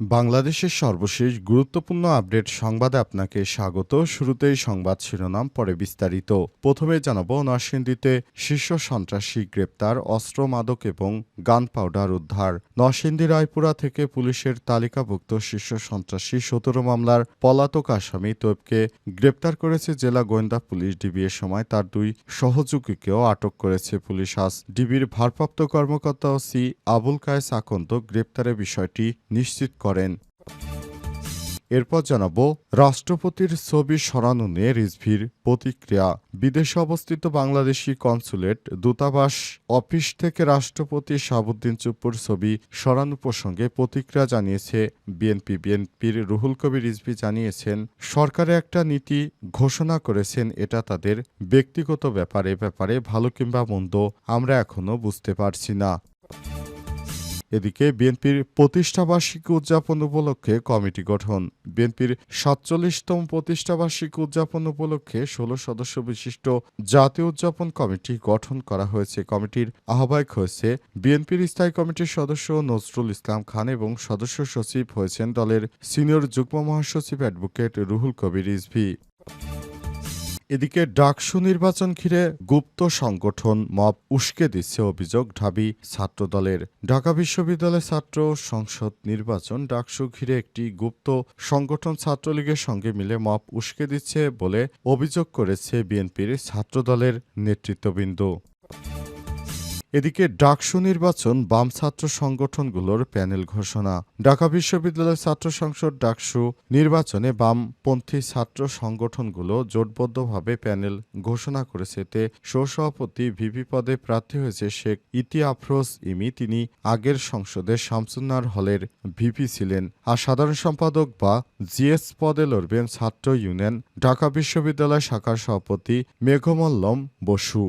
বাংলাদেশের সর্বশেষ গুরুত্বপূর্ণ আপডেট সংবাদে আপনাকে স্বাগত। শুরুতেই সংবাদ শিরোনাম, পরে বিস্তারিত। প্রথমে জানাব, নরসিংদীতে শীর্ষ সন্ত্রাসী গ্রেপ্তার, অস্ত্র মাদক এবং গান পাউডার উদ্ধার। নরসিংদী রায়পুরা থেকে পুলিশের তালিকাভুক্ত শীর্ষ সন্ত্রাসী সতেরো মামলার পলাতক আসামি তৈবকে গ্রেপ্তার করেছে জেলা গোয়েন্দা পুলিশ ডিবি। এ সময় তার দুই সহযোগীকেও আটক করেছে পুলিশ। আজ ডিবির ভারপ্রাপ্ত কর্মকর্তা সি আবুল কায়েস আকন্দ গ্রেপ্তারের বিষয়টি নিশ্চিত করেন। এরপর জানাব, রাষ্ট্রপতির ছবি সরানো নিয়ে রিজভির প্রতিক্রিয়া। বিদেশে অবস্থিত বাংলাদেশি কনসুলেট দূতাবাস অফিস থেকে রাষ্ট্রপতি শাহাবুদ্দিন চুপ্পুর ছবি সরানো প্রসঙ্গে প্রতিক্রিয়া জানিয়েছে বিএনপি। বিএনপির রুহুল কবির রিজভি জানিয়েছেন, সরকারে একটা নীতি ঘোষণা করেছেন, এটা তাদের ব্যক্তিগত ব্যাপারে ব্যাপারে ভালো কিংবা মন্দ আমরা এখনও বুঝতে পারছি না। এদিকে বিএনপির প্রতিষ্ঠাবার্ষিকী উদযাপন উপলক্ষে কমিটি গঠন। বিএনপির সাতচল্লিশতম প্রতিষ্ঠাবার্ষিকী উদযাপন উপলক্ষে ষোলো সদস্য বিশিষ্ট জাতীয় উদযাপন কমিটি গঠন করা হয়েছে। কমিটির আহ্বায়ক হয়েছে বিএনপির স্থায়ী কমিটির সদস্য নজরুল ইসলাম খান এবং সদস্য সচিব হয়েছেন দলের সিনিয়র যুগ্ম মহাসচিব অ্যাডভোকেট রুহুল কবির রিজভি। এদিকে ডাকসু নির্বাচন ঘিরে গুপ্ত সংগঠন মব উস্কে দিচ্ছে অভিযোগ, ঢাবি ছাত্রদলের। ঢাকা বিশ্ববিদ্যালয় ছাত্র সংসদ নির্বাচন ডাকসু ঘিরে একটি গুপ্ত সংগঠন ছাত্রলীগের সঙ্গে মিলে মব উস্কে দিচ্ছে বলে অভিযোগ করেছে বিএনপির ছাত্রদলের নেতৃত্ববৃন্দ। এদিকে ডাকসু নির্বাচন বাম ছাত্র সংগঠনগুলোর প্যানেল ঘোষণা। ঢাকা বিশ্ববিদ্যালয় ছাত্র সংসদ ডাকসু নির্বাচনে বামপন্থী ছাত্র সংগঠনগুলো জোটবদ্ধভাবে প্যানেল ঘোষণা করেছে। এতে সহসভাপতি ভিপি পদে প্রার্থী হয়েছে শেখ ইতি আফরোজ ইমি। তিনি আগের সংসদে শামসুন্নার হলের ভিপি ছিলেন। আর সাধারণ সম্পাদক বা জিএস পদে লড়বেন ছাত্র ইউনিয়ন, ঢাকা বিশ্ববিদ্যালয় শাখার সভাপতি মেঘমল্লম বসু।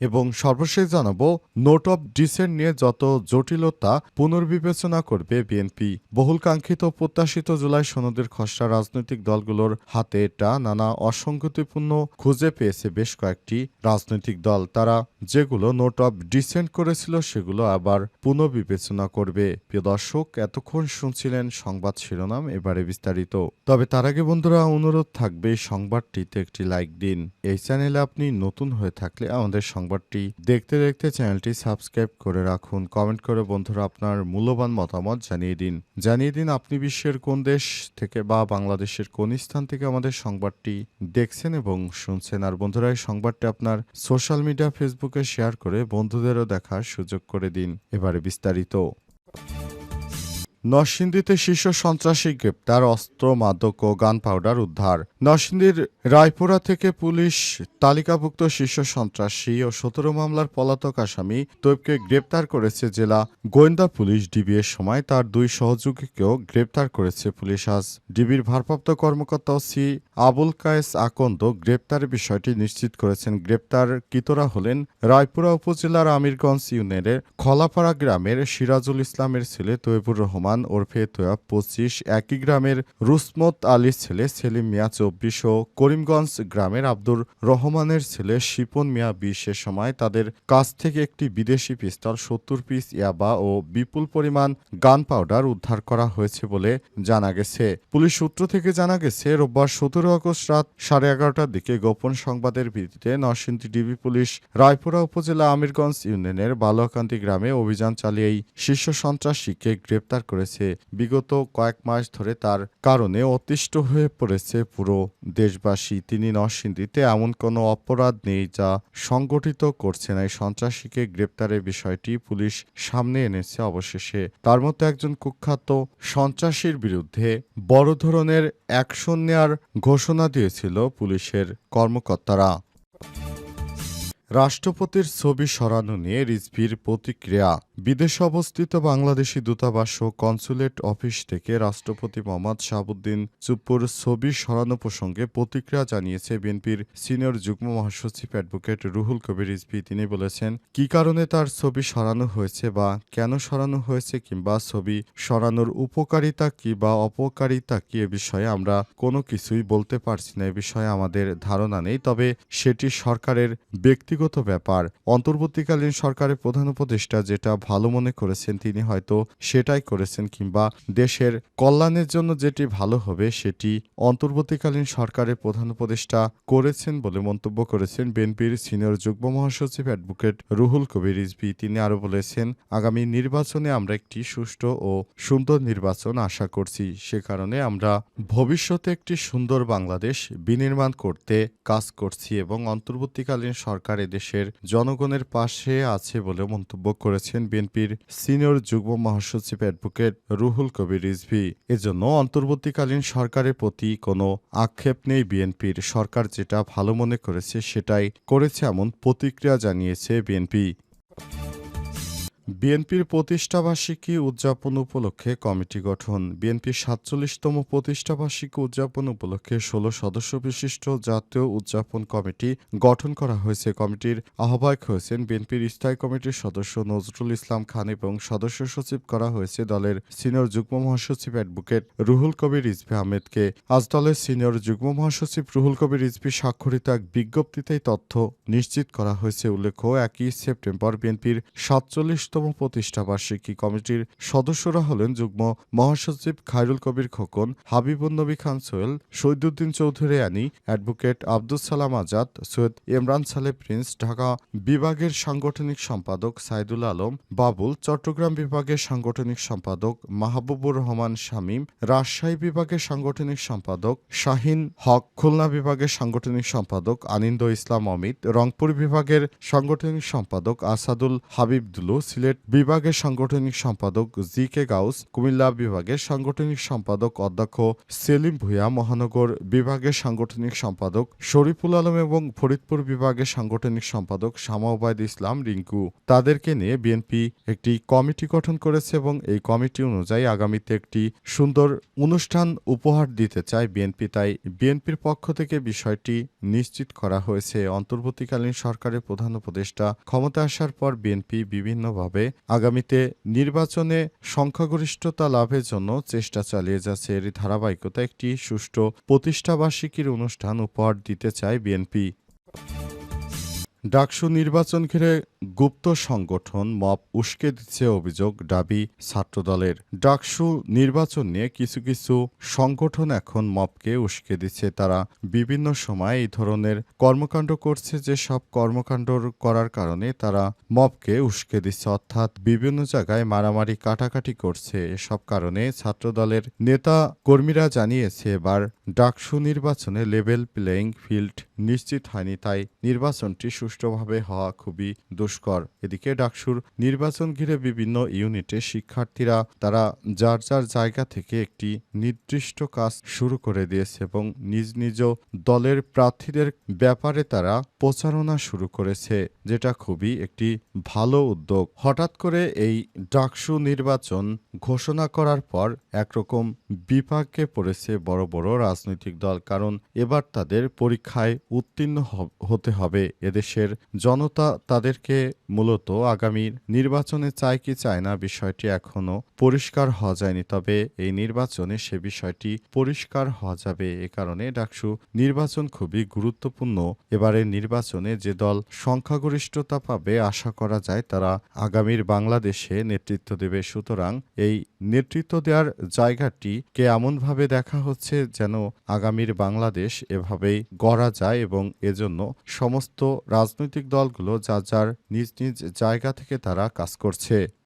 এবং সর্বশেষ জানাব, নোট অব ডিসেন্ট নিয়ে যত জটিলতা পুনর্বিবেচনা করবে বিএনপি, বহুল কাঙ্ক্ষিত প্রত্যাশিত জুলাই সনদের খসড়া রাজনৈতিক দলগুলোর হাতে এটা নানা অসঙ্গতিপূর্ণ খুঁজে পেয়েছে বেশ কয়েকটি রাজনৈতিক দল। তারা যেগুলো নোট অব ডিসেন্ট করেছিল, সেগুলো আবার পুনর্বিবেচনা করবে। প্রিয় দর্শক, এতক্ষণ শুনছিলেন সংবাদ শিরোনাম, এবারে বিস্তারিত। তবে তার আগে বন্ধুরা, অনুরোধ থাকবে সংবাদটিতে একটি লাইক দিন। এই চ্যানেলে আপনি নতুন হয়ে থাকলে আমাদের সংবাদটি দেখতে দেখতে চ্যানেলটি সাবস্ক্রাইব করে রাখুন। কমেন্ট করে বন্ধুরা আপনার মূল্যবান মতামত জানিয়ে দিন। জানিয়ে দিন আপনি বিশ্বের কোন দেশ থেকে বা বাংলাদেশের কোন স্থান থেকে আমাদের সংবাদটি দেখছেন এবং শুনছেন। আর বন্ধুরা, এই সংবাদটি আপনার সোশ্যাল মিডিয়া, ফেসবুকে শেয়ার করে বন্ধুদেরও দেখার সুযোগ করে দিন। এবারে বিস্তারিত। নরসিংদীতে শীর্ষ সন্ত্রাসী গ্রেপ্তার, অস্ত্র, মাদক ও গান পাউডার উদ্ধার। নরসিংদীর রায়পুরা থেকে পুলিশ তালিকাভুক্ত শীর্ষ সন্ত্রাসী ও সতেরো মামলার পলাতক আসামি তৈবকে গ্রেপ্তার করেছে জেলা গোয়েন্দা পুলিশ ডিবি এর সময়। তার দুই সহযোগীকেও গ্রেপ্তার করেছে পুলিশ। আজ ডিবির ভারপ্রাপ্ত কর্মকর্তা সি আবুল কায়েস আকন্দ গ্রেপ্তারের বিষয়টি নিশ্চিত করেছেন। গ্রেপ্তার কিতরা হলেন রায়পুরা উপজেলার আমিরগঞ্জ ইউনিয়নের খলাপাড়া গ্রামের সিরাজুল ইসলামের ছেলে তৈবুর রহমান ওরফে তোয়া পঁচিশ, একই গ্রামের রুসমত আলীর ছেলে সেলিম মিয়া চব্বিশ ও করিমগঞ্জ গ্রামের আব্দুর রহমানের ছেলে শিপন মিয়া বিশের সময় তাদের কাছ থেকে একটি বিদেশি পিস্তল সত্তর পিস ইয়াবা ও বিপুল পরিমাণ গান পাউডার উদ্ধার করা হয়েছে বলে জানা গেছে। পুলিশ সূত্র থেকে জানা গেছে, রোববার সতেরো আগস্ট রাত সাড়ে এগারোটার দিকে গোপন সংবাদের ভিত্তিতে নরসিংদী ডিবি পুলিশ রায়পুরা উপজেলা আমিরগঞ্জ ইউনিয়নের বালুয়াকান্দি গ্রামে অভিযান চালিয়ে এই শীর্ষ সন্ত্রাসীকে গ্রেপ্তার করেছে। বিগত কয়েক মাস ধরে তার কারণে অতিষ্ঠ হয়ে পড়েছে পুরো দেশবাসী। তিনি নরসিংদীতে এমন কোনো অপরাধ নেই যা সংগঠিত করছে না। এই সন্ত্রাসীকে গ্রেপ্তারের বিষয়টি পুলিশ সামনে এনেছে অবশেষে। তার মতো একজন কুখ্যাত সন্ত্রাসীর বিরুদ্ধে বড় ধরনের অ্যাকশন নেয়ার ঘোষণা দিয়েছিল পুলিশের কর্মকর্তারা। রাষ্ট্রপতির ছবি সরানো নিয়ে রিজভির প্রতিক্রিয়া। বিদেশে অবস্থিত বাংলাদেশি দূতাবাস ও কনসুলেট অফিস থেকে রাষ্ট্রপতি মোহাম্মদ শাহাবুদ্দিন চুপ্পুর ছবি সরানো প্রসঙ্গে প্রতিক্রিয়া জানিয়েছে বিএনপির সিনিয়র যুগ্ম মহাসচিব অ্যাডভোকেট রুহুল কবির রিজভী। তিনি বলেছেন, কী কারণে তার ছবি সরানো হয়েছে বা কেন সরানো হয়েছে কিংবা ছবি সরানোর উপকারিতা কি বা অপকারিতা কি এ বিষয়ে আমরা কোনো কিছুই বলতে পারছি না, এ বিষয়ে আমাদের ধারণা নেই। তবে সেটি সরকারের ব্যক্তিগত ব্যাপার। অন্তর্বর্তীকালীন সরকারের প্রধান উপদেষ্টা যেটা ভালো মনে করেছেন, তিনি হয়তো সেটাই করেছেন কিংবা দেশের কল্যাণের জন্য যেটি ভালো হবে সেটি অন্তর্বর্তীকালীন সরকারের প্রধান উপদেষ্টা করেছেন বলে মন্তব্য করেছেন বিএনপির সিনিয়র যুগ্ম মহাসচিব অ্যাডভোকেট রুহুল কবির রিজভী। তিনি আরও বলেছেন, আগামী নির্বাচনে আমরা একটি সুষ্ঠু ও সুন্দর নির্বাচন আশা করছি। সে কারণে আমরা ভবিষ্যতে একটি সুন্দর বাংলাদেশ বিনির্মাণ করতে কাজ করছি এবং অন্তর্বর্তীকালীন সরকার দেশের জনগণের পাশে আছে বলে মন্তব্য করেছেন বিএনপির সিনিয়র যুগ্ম মহাসচিব অ্যাডভোকেট রুহুল কবির রিজভি। এজন্য অন্তর্বর্তীকালীন সরকারের প্রতি কোনো আক্ষেপ নেই বিএনপির। সরকার যেটা ভালো মনে করেছে সেটাই করেছে এমন প্রতিক্রিয়া জানিয়েছে বিএনপি। বিএনপির প্রতিষ্ঠাবার্ষিকী উদযাপন উপলক্ষে কমিটি গঠন। বিএনপির সাতচল্লিশতম প্রতিষ্ঠাবার্ষিকী উদযাপন উপলক্ষে ষোলো সদস্য বিশিষ্ট জাতীয় উদযাপন কমিটি গঠন করা হয়েছে। কমিটির আহ্বায়ক হয়েছেন বিএনপির স্থায়ী কমিটির সদস্য নজরুল ইসলাম খান এবং সদস্য সচিব করা হয়েছে দলের সিনিয়র যুগ্ম মহাসচিব অ্যাডভোকেট রুহুল কবির রিজভি আহমেদকে। আজ দলের সিনিয়র যুগ্ম মহাসচিব রুহুল কবির রিজভি স্বাক্ষরিত এক বিজ্ঞপ্তিতেই তথ্য নিশ্চিত করা হয়েছে। উল্লেখ্য, একই সেপ্টেম্বর বিএনপির সাতচল্লিশতম প্রতিষ্ঠাবার্ষিকী কমিটির সদস্যরা হলেন যুগ্ম মহাসচিব খায়রুল কবির খোকন, হাবিবুন নবী খান সোহেল, শহীদুদ্দিন চৌধুরী আনী, অ্যাডভোকেট আব্দুল সালাম আজাদ, সৈয়দ ইমরান সালে প্রিন্স, ঢাকা বিভাগের সাংগঠনিক সম্পাদক সাইদুল আলম, বাবুল চট্টগ্রাম বিভাগের সাংগঠনিক সম্পাদক মাহবুবুর রহমান শামীম, রাজশাহী বিভাগের সাংগঠনিক সম্পাদক শাহিন হক, খুলনা বিভাগের সাংগঠনিক সম্পাদক আনিন্দ ইসলাম অমিত, রংপুর বিভাগের সাংগঠনিক সম্পাদক আসাদুল হাবিব দুলু সিলেট বিভাগের সাংগঠনিক সম্পাদক জি কে গাউস, কুমিল্লা বিভাগের সাংগঠনিক সম্পাদক অধ্যক্ষ সেলিম ভুঁইয়া, মহানগর বিভাগের সাংগঠনিক সম্পাদক শরীফুল আলম এবং ফরিদপুর বিভাগের সাংগঠনিক সম্পাদক শামা ওবায়দ ইসলাম রিঙ্কু। তাদেরকে নিয়ে বিএনপি একটি কমিটি গঠন করেছে এবং এই কমিটি অনুযায়ী আগামীতে একটি সুন্দর অনুষ্ঠান উপহার দিতে চায় বিএনপি। তাই বিএনপির পক্ষ থেকে বিষয়টি নিশ্চিত করা হয়েছে। অন্তর্বর্তীকালীন সরকারের প্রধান উপদেষ্টা ক্ষমতা আসার পর বিএনপি বিভিন্নভাবে আগামীতে নির্বাচনে সংখ্যাগরিষ্ঠতা লাভের জন্য চেষ্টা চালিয়ে যাচ্ছে এর ধারাবাহিকতা একটি সুষ্ঠু প্রতিষ্ঠাবার্ষিকীর অনুষ্ঠান উপহার দিতে চায় বিএনপি। ডাকসু নির্বাচন ঘিরে গুপ্ত সংগঠন মপ উস্কে দিচ্ছে অভিযোগ দাবি ছাত্রদলের। ডাকসু নির্বাচন নিয়ে কিছু কিছু সংগঠন এখন মপকে উস্কে দিচ্ছে। তারা বিভিন্ন সময় এই ধরনের কর্মকাণ্ড করছে যে সব কর্মকাণ্ড করার কারণে তারা মপকে উস্কে দিচ্ছে। অর্থাৎ বিভিন্ন জায়গায় মারামারি, কাটাকাটি করছে। এসব কারণে ছাত্রদলের নেতা কর্মীরা জানিয়েছে, এবার ডাকসু নির্বাচনে লেভেল প্লেয়িং ফিল্ড নিশ্চিত হয়নি, তাই নির্বাচনটি সুষ্ঠুভাবে হওয়া খুবই দুষ্কর এদিকে ডাকসুর নির্বাচন ঘিরে বিভিন্ন ইউনিটে শিক্ষার্থীরা তারা যার যার জায়গা থেকে একটি নির্দিষ্ট কাজ শুরু করে দিয়েছে এবং নিজ নিজ দলের প্রার্থীদের ব্যাপারে তারা প্রচারণা শুরু করেছে, যেটা খুবই একটি ভালো উদ্যোগ। হঠাৎ করে এই ডাকসু নির্বাচন ঘোষণা করার পর একরকম বিপাকে পড়েছে বড় বড় রাজনৈতিক দল, কারণ এবার তাদের পরীক্ষায় উত্তীর্ণ হতে হবে। এদেশের জনতা তাদেরকে মূলত আগামী নির্বাচনে চায় কি চায় না বিষয়টি এখনও পরিষ্কার হওয়া যায়নি, তবে এই নির্বাচনে সে বিষয়টি পরিষ্কার হওয়া যাবে এ কারণে ডাকসু নির্বাচন খুবই গুরুত্বপূর্ণ। এবারের নির্বাচনে যে দল সংখ্যাগরিষ্ঠতা পাবে আশা করা যায় তারা আগামীর বাংলাদেশে নেতৃত্ব দেবে। সুতরাং এই নেতৃত্ব দেওয়ার জায়গাটিকে এমনভাবে দেখা হচ্ছে যেন আগামীর বাংলাদেশ এভাবেই গড়া যায় এবং এজন্য সমস্ত রাজনৈতিক দলগুলো যার যার নিজ নিজ জায়গা থেকে তারা কাজ করছে।